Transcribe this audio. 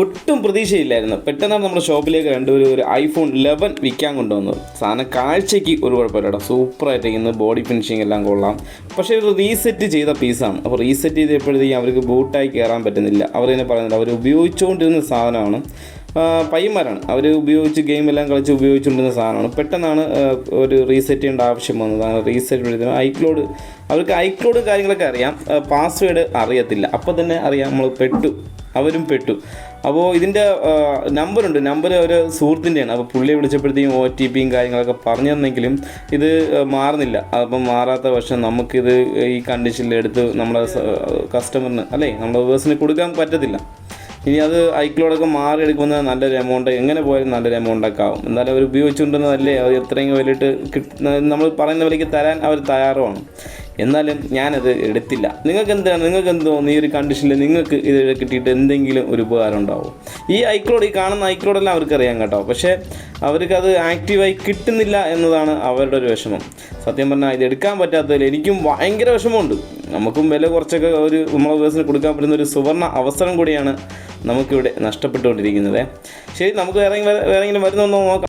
ഒട്ടും പ്രതീക്ഷയില്ലായിരുന്നു. പെട്ടെന്നാണ് നമ്മുടെ ഷോപ്പിലേക്ക് രണ്ടുപേരും ഒരു ഐഫോൺ ലെവൻ വിൽക്കാൻ കൊണ്ടുവന്നത്. സാധനം കാഴ്ചയ്ക്ക് ഒരു കുഴപ്പമില്ല സൂപ്പറായിട്ടിരിക്കുന്നു ബോഡി ഫിനിഷിംഗ് എല്ലാം കൊള്ളാം. പക്ഷേ ഇത് റീസെറ്റ് ചെയ്ത പീസാണ് അപ്പോൾ റീസെറ്റ് ചെയ്തപ്പോഴത്തേക്കും അവർക്ക് ബൂട്ടായി കയറാൻ പറ്റുന്നില്ല. അവർ തന്നെ പറയുന്നുണ്ട്. അവർ ഉപയോഗിച്ചുകൊണ്ടിരുന്ന സാധനമാണ്. പയ്യന്മാരാണ്. അവർ ഉപയോഗിച്ച് ഗെയിമെല്ലാം കളിച്ച് ഉപയോഗിച്ചുകൊണ്ടിരുന്ന സാധനമാണ്. പെട്ടെന്നാണ് ഒരു റീസെറ്റ് ചെയ്യേണ്ട ആവശ്യം വന്നത്. അങ്ങനെ റീസെറ്റ് ചെയ്തത് ഐക്ലോഡ് അവർക്ക് ഐക്ലോഡ് കാര്യങ്ങളൊക്കെ അറിയാം. പാസ്വേഡ് അറിയത്തില്ല. അപ്പോൾ തന്നെ അറിയാം. നമ്മൾ പെട്ടു. അവരും പെട്ടു. അപ്പോൾ ഇതിന്റെ നമ്പറുണ്ട്. നമ്പർ ഒരു സുഹൃത്തിന്റെയാണ് അപ്പോൾ പുള്ളിയെ വിളിച്ചപ്പോഴത്തേക്കും ഒ ടി പിയും കാര്യങ്ങളൊക്കെ പറഞ്ഞു തന്നെങ്കിലും ഇത് മാറുന്നില്ല. അപ്പം മാറാത്ത പക്ഷം നമുക്കിത് ഈ കണ്ടീഷനിൽ എടുത്ത് നമ്മുടെ കസ്റ്റമറിന് അല്ലേ നമ്മുടെ വേഴ്സിന് കൊടുക്കാൻ പറ്റത്തില്ല. ഇനി അത് ഐക്ലോഡൊക്കെ മാറി എടുക്കുന്നത് നല്ലൊരു എമൗണ്ട് എങ്ങനെ പോയാലും നല്ലൊരു എമൗണ്ടൊക്കെ ആവും. എന്നാലും അവർ ഉപയോഗിച്ചുകൊണ്ടിരുന്നതല്ലേ അവർ എത്രയും വിലയിട്ട് നമ്മൾ പറയുന്ന വിലയ്ക്ക് തരാൻ അവർ തയ്യാറുമാണ്. എന്നാലും ഞാനത് എടുത്തില്ല. നിങ്ങൾക്ക് എന്താണ് നിങ്ങൾക്ക് എന്ത് തോന്നുന്നു ഈ ഒരു കണ്ടീഷനിൽ നിങ്ങൾക്ക് ഇത് കിട്ടിയിട്ട് എന്തെങ്കിലും ഒരു ഉപകാരം ഉണ്ടാവും? ഈ ഐക്ലോഡ് ഈ കാണുന്ന ഐക്ലോഡെല്ലാം അവർക്കറിയാം കേട്ടോ. പക്ഷേ അവർക്കത് ആക്റ്റീവായി കിട്ടുന്നില്ല എന്നതാണ് അവരുടെ ഒരു വിഷമം. സത്യം പറഞ്ഞാൽ ഇത് എടുക്കാൻ പറ്റാത്തതിൽ എനിക്കും ഭയങ്കര വിഷമമുണ്ട്. നമുക്കും വില കുറച്ചൊക്കെ ഒരു നമ്മളെ വേഴ്സിന് കൊടുക്കാൻ പറ്റുന്ന ഒരു സുവർണ അവസരം കൂടിയാണ് നമുക്കിവിടെ നഷ്ടപ്പെട്ടുകൊണ്ടിരിക്കുന്നത്. ശരി നമുക്ക് വേറെ വേറെ വരുന്നൊന്ന് നോക്കാം.